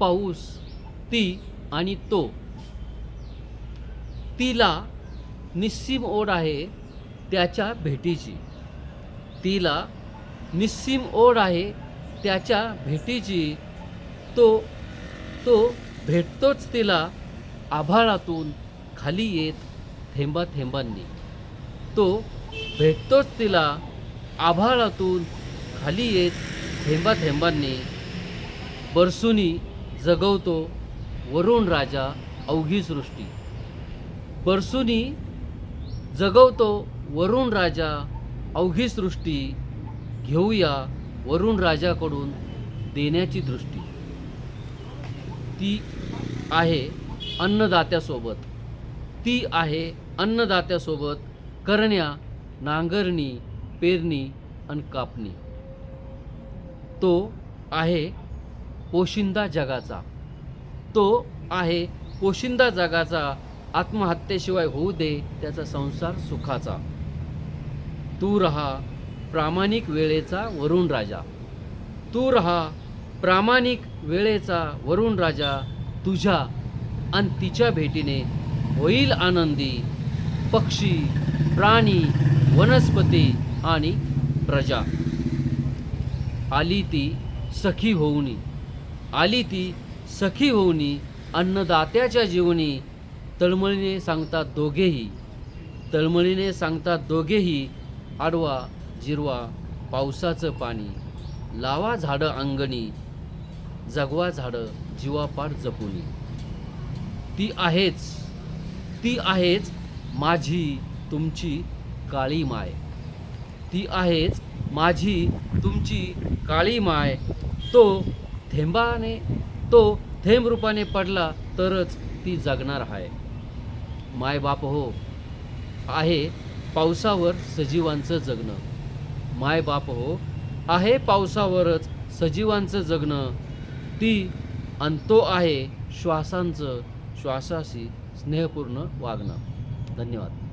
पाऊस ती आणि तो. तिला निस्सीम ओढ आहे त्याच्या भेटीची. तिला निस्सीम ओढ आहे त्याच्या भेटीची. तो तो भेटतोच तिला आभाळातून खाली येत थेंबा थेंबांनी तो भेटतोच तिला आभाळातून खाली येत थेंबा थेंबांनी बरसुनी जगवतो वरुण राजा अवघी सृष्टी. बरसुनी जगवतो वरुण राजा अवघी सृष्टी. घेऊया वरुण राजाकडून देण्याची दृष्टी. ती आहे अन्नदात्यासोबत. ती आहे अन्नदात्यासोबत करण्या नांगरणी पेरणी आणि कापणी. तो आहे पोशिंदा जगाचा. तो आहे पोशिंदा जगाचा आत्महत्येशिवाय होऊ दे त्याचा संसार सुखाचा. तू रहा प्रामाणिक वेळेचा वरुण राजा. तू रहा प्रामाणिक वेळेचा वरुण राजा. तुझ्या आणि तिच्या भेटीने होईल आनंदी पक्षी प्राणी वनस्पती आणि प्रजा. आली ती सखी होऊनी. आली ती सखी होऊनी अन्नदात्याच्या जीवनी. तळमळीने सांगतात दोघेही. तळमळीने सांगतात दोघेही आडवा जिरवा पावसाचं पाणी. लावा झाडं अंगणी जगवा झाडं जीवापाड जपुनी. ती आहेच ती आहेच माझी तुमची काळी माय. ती आहेच माझी तुमची काळी माय. तो थेंबाने तो थेंब रूपाने पडला तरच ती जगणार आहे माय बाप हो आहे पावसावर सजीवांचं जगणं. माय बाप हो आहे पावसावरच सजीवांचं जगणं. ती अंतो तो आहे श्वासांचं श्वासाशी स्नेहपूर्ण वागणं. धन्यवाद.